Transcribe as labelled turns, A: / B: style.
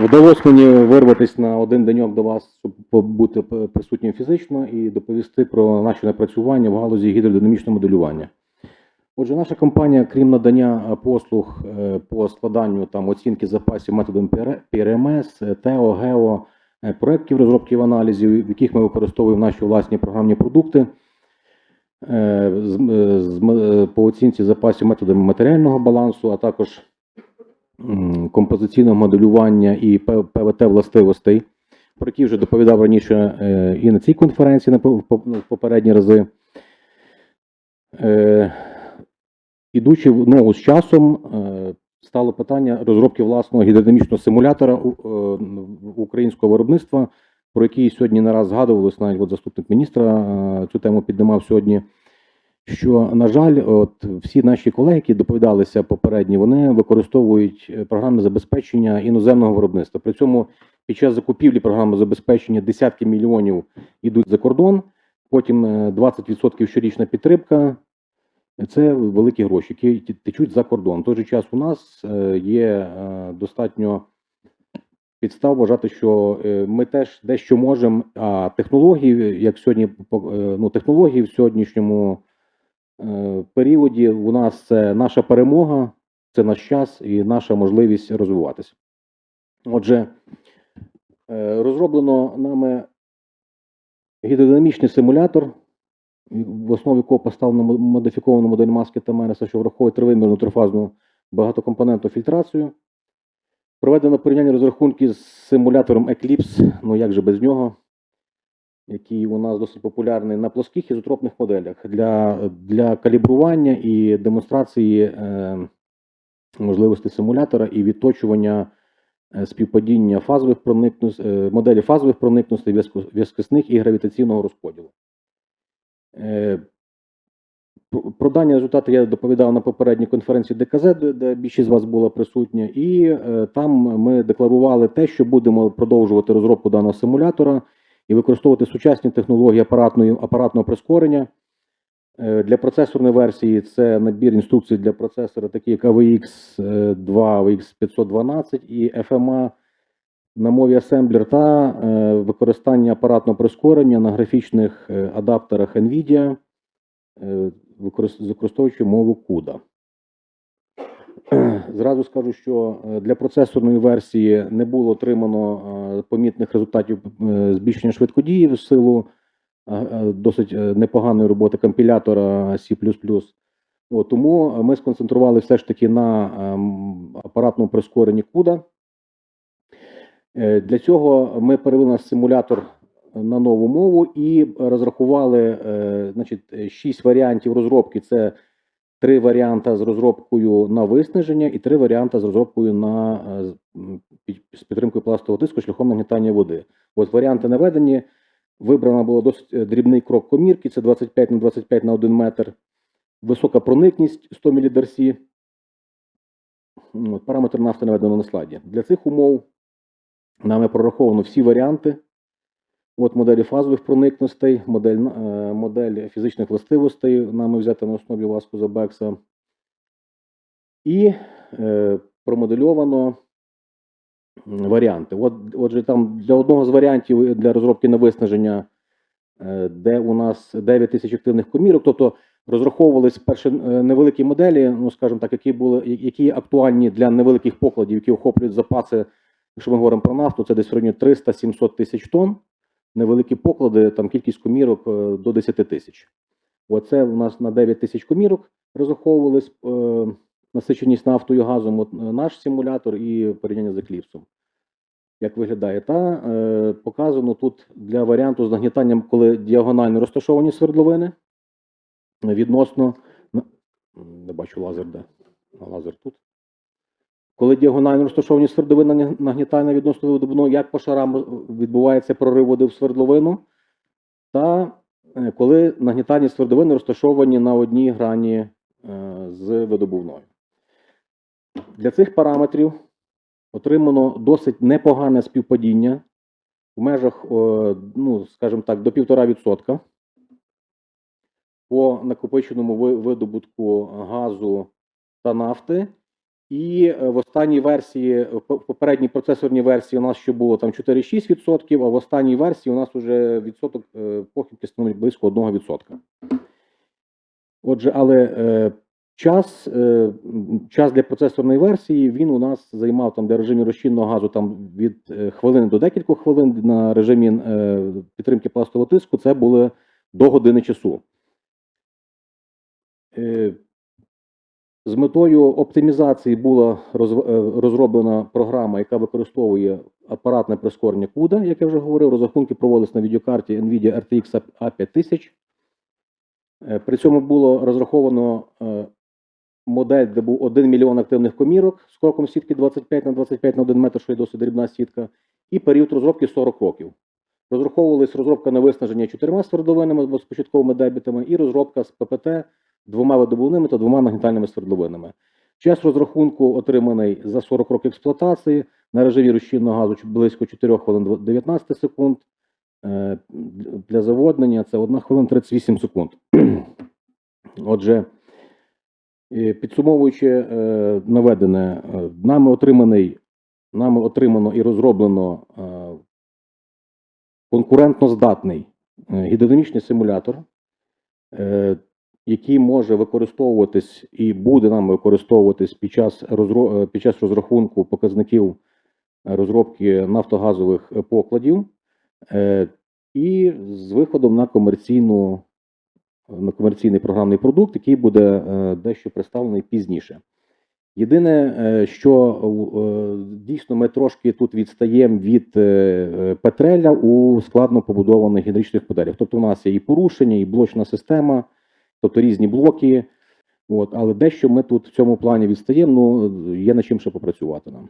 A: Вдалося мені вирватися на один деньок до вас, щоб бути присутнім фізично і доповісти про наші напрацювання в галузі гідродинамічного моделювання. Отже, наша компанія, крім надання е, послуг е, по складанню там оцінки запасів методом ПРМС, е, ТЕО, ГЕО, проєктів розробків аналізів, в яких ми використовуємо наші власні програмні продукти. По оцінці запасів методами матеріального балансу, а також композиційного моделювання і ПВТ властивостей, про які вже доповідав раніше е, і на цій конференції на попередні рази. Е, Ідучи в ногу з часом, е, стало питання розробки власного гідродинамічного симулятора українського виробництва, про який сьогодні не раз згадувалось, навіть от заступник міністра цю тему піднімав сьогодні. Що, на жаль, от всі наші колеги, які доповідалися попередні, вони використовують е, програмне забезпечення іноземного виробництва. При цьому під час закупівлі програмного забезпечення десятки мільйонів йдуть за кордон, потім е, 20% щорічна підтримка. Це великі гроші, які течуть за кордон. В той же час у нас е, є е, достатньо підстав вважати, що е, ми теж дещо можемо, а технології, як сьогодні, е, ну, технології в сьогоднішньому е, періоді у нас це наша перемога, це наш час і наша можливість розвиватися. Отже, е, розроблено нами гідродинамічний симулятор, в основі якого поставлено мо- модифікована модель маски та Тамереса, що враховує тривимірну трифазну багатокомпонентну фільтрацію. Проведено порівняння розрахунків з симулятором Eclipse, ну як же без нього, який у нас досить популярний на плоских ізотропних моделях. Для, для калібрування і демонстрації е, можливостей симулятора і відточування е, співпадіння фазових проникнус, е, моделі фазових проникностей, в'язкісних і гравітаційного розподілу. Е, про- дані результати я доповідав на попередній конференції ДКЗ, де, де більшість з вас була присутня, і е, там ми декларували те, що будемо продовжувати розробку даного симулятора і використовувати сучасні технології апаратної, апаратного прискорення. Е, Для процесорної версії це набір інструкцій для процесора, такі як AVX 2, AVX 512 і FMA на мові асемблер та е, використання апаратного прискорення на графічних е, адаптерах NVIDIA, е, використовуючи мову CUDA. Зразу скажу, що е, для процесорної версії не було отримано е, помітних результатів е, збільшення швидкодії в силу досить непоганої роботи компілятора C++. От, тому ми сконцентрували все ж таки на апаратному прискоренні CUDA. Для цього ми перевели наш симулятор на нову мову і розрахували значить, шість варіантів розробки. Це три варіанти з розробкою на виснаження і три варіанти з розробкою на е, з- підтримкою пластового тиску шляхом нагнітання води. От варіанти наведені. Вибрано було досить е, дрібний крок комірки, це 25 на 25 на 1 метр. Висока проникність 100 мілідарсі. От, Параметр нафти наведено на слайді. Для цих умов нами прораховано всі варіанти. От моделі фазових проникностей, модель, е, модель фізичних властивостей нами взята на основі Васку Забекса. І е, промодельовано варіанти. От, отже, там для одного з варіантів для розробки на виснаження, е, де у нас 9 тисяч активних комірок, тобто розраховувались перші е, невеликі моделі, ну скажімо так, які були які актуальні для невеликих покладів, які охоплюють запаси. Якщо ми говоримо про нафту, це десь в районі 300-700 тисяч тонн. Невеликі поклади, там кількість комірок е, до 10 тисяч. Оце у нас на 9 тисяч комірок розраховувались е, насиченість нафтою газом. От, е, наш симулятор і порівняння з екліпсом. Як виглядає? Та показано тут для варіанту з нагнітанням, коли діагонально розташовані свердловини відносно. Не бачу лазер де. Лазер тут. Коли діагонально розташовані свердловини нагня- нагнітання відносно видобувного, як по шарам відбувається прорив води в свердловину, та е, коли нагнітання свердловини розташовані на одній грані е, з видобувною. Для цих параметрів отримано досить непогане співпадіння в межах, ну, скажімо так, до 1,5% по накопиченому видобутку газу та нафти І е, в останній версії, в попередній процесорній версії у нас ще було там 4-6%, а в останній версії у нас вже відсоток е, похибки становить близько 1%. Отже, але е, час, е, час для процесорної версії він у нас займав там для режимі розчинного газу там від е, хвилини до декількох хвилин. На режимі е, підтримки пластового тиску це були до години часу. З метою оптимізації була е, розроблена програма, яка використовує апаратне прискорення CUDA, як я вже говорив. Розрахунки проводились на відеокарті NVIDIA RTX A5000. Е, При цьому було розраховано е, модель, де був 1 мільйон активних комірок з кроком сітки 25 на 25 на 1 метр, що є досить дрібна сітка, і період розробки 40 років. Розраховувалась розробка на виснаження чотирма свердловинами з початковими дебітами, і розробка з ППТ двома видобувними та двома нагнітальними свердловинами. Час розрахунку отриманий за 40 років експлуатації на режимі розчинного газу близько 4 хвилин 19 секунд. Е, Для заводнення це 1 хвилина 38 секунд. Отже, підсумовуючи е, наведене, е, нами отриманий, нами отримано і розроблено конкурентно здатний гідродинамічний симулятор, який може використовуватись і буде нам використовуватись під час, е, під час розрахунку показників е, розробки нафтогазових покладів, е, і з виходом на комерційну на комерційний програмний продукт, який буде дещо представлений пізніше. Єдине, що дійсно ми трошки тут відстаємо від Петреля у складно побудованих гідричних моделях. Тобто у нас є і порушення, і блочна система, тобто різні блоки. От, але дещо ми тут в цьому плані відстаємо, ну є над чим ще попрацювати нам.